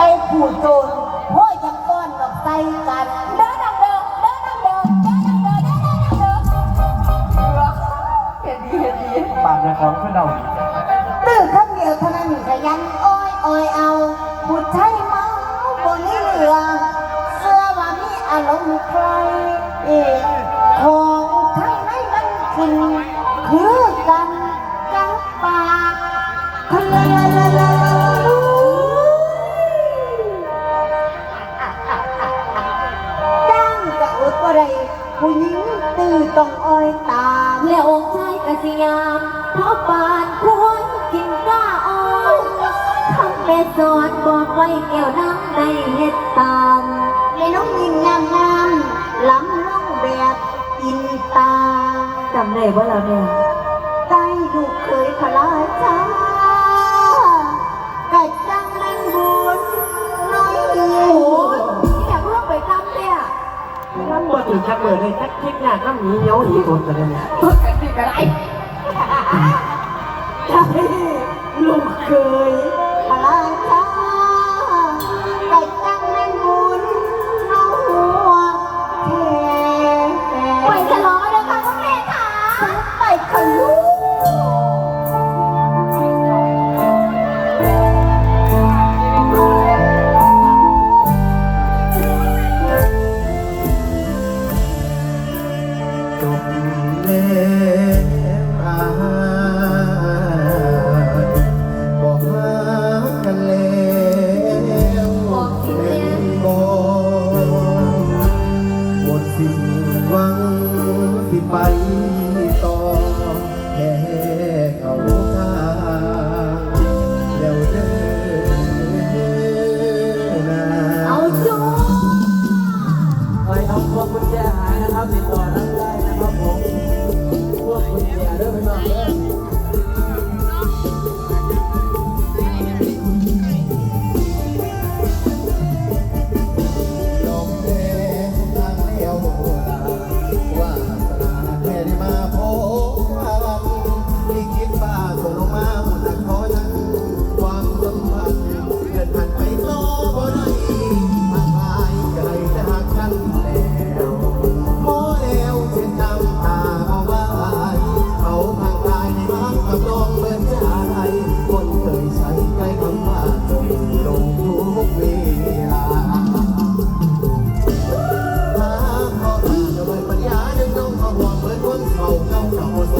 ไปผูดโจรพ่อจะก้อนกับไส้กันเดินดังเดินเดินดังเดินเดินดังเดินเดินดังเดินเห็นดีเห็นดีปากจะของขึ้นเอาตื้อคำเดียวเท่านั้นขยันอ้อยอ้อยเอา ไปสวดบอกไว้แก้วน้ำในเห็ดตามแม่น้องยิงงามงามล้ำล่องแบบอินตาจำได้ว่าเราเนี่ยใจดุเคยพลาดาชากะจังเล่นบุญน้อยอ้โหนี่อยากเลือกไปทำเนี่ยน้ำบดถึงชักเบิดเลยชักคิดงน้านน้ำหนีเยาะหนีบนกันเลยเพื่อกันที่กระไรลุงเคยา was